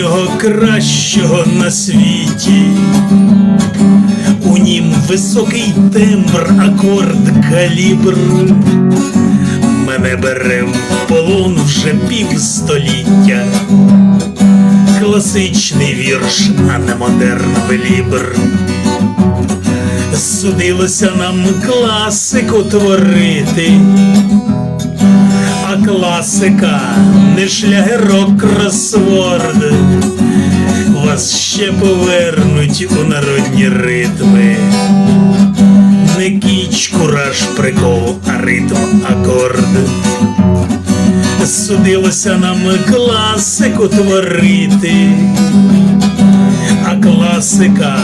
нього кращого на світі. У нім високий тембр, акорд, калібр. Мене бере в полон вже півстоліття. Класичний вірш, а не модерн белібр. Судилося нам класику творити, класика не шлягерок кросворд. Вас ще повернуть у народні ритми. Не кіч, кураж, прикол, а ритм, акорд. Судилося нам класику творити, а класика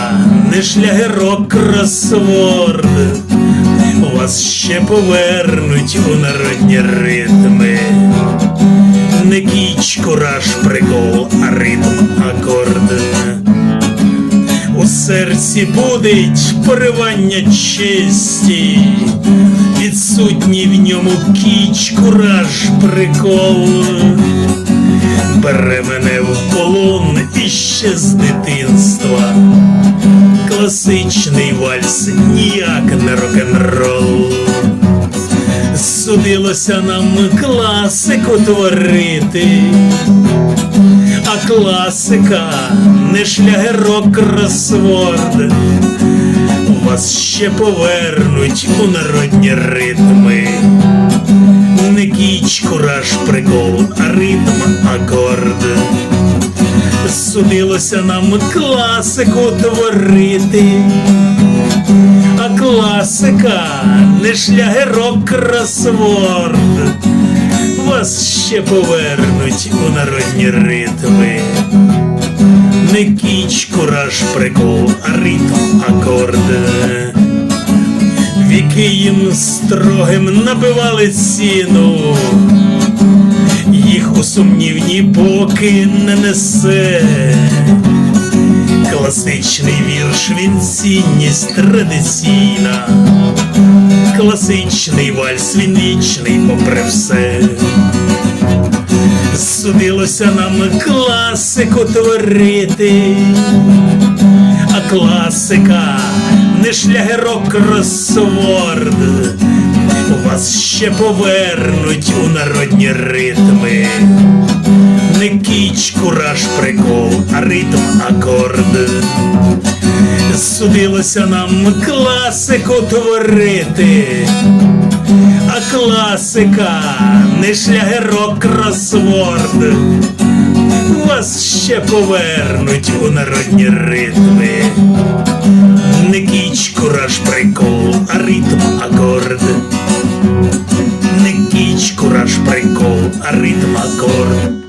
не шлягерок кросворд. Вас ще повернуть у народні ритми. Не кіч, кураж, прикол, а ритм, акорд. У серці будить поривання честі, відсутній в ньому кіч, кураж, прикол. Бере мене в полон іще з дитинства. Класичний вальс ніяк не рок-н-рол. Судилося нам класику творити, а класика не шлягерок кросворд. Вас ще повернуть у народні ритми. Не кіч, кураж, прикол, а ритм, акорд. Судилося нам класику творити, а класика не шлягерок кросворд. Вас ще повернуть у народні ритми. Не кіч, кураж, прикол, а ритм, акорд. Віки їм строгим набивали ціну, їх у сумнівні боки не несе. Класичний вірш, він цінність традиційна, класичний вальс, він вічний попри все. Судилося нам класику творити, а класика не шлягерок кросворд. Вас ще повернуть у народні ритми. Не кіч, кураж, прикол, а ритм, акорд. Судилося нам класику творити, а класика не шлягерок кросворд. Вас ще повернуть у народні ритми. Не кіч, кураж, прикол, а ритм, акорд. Не кіч, кураж,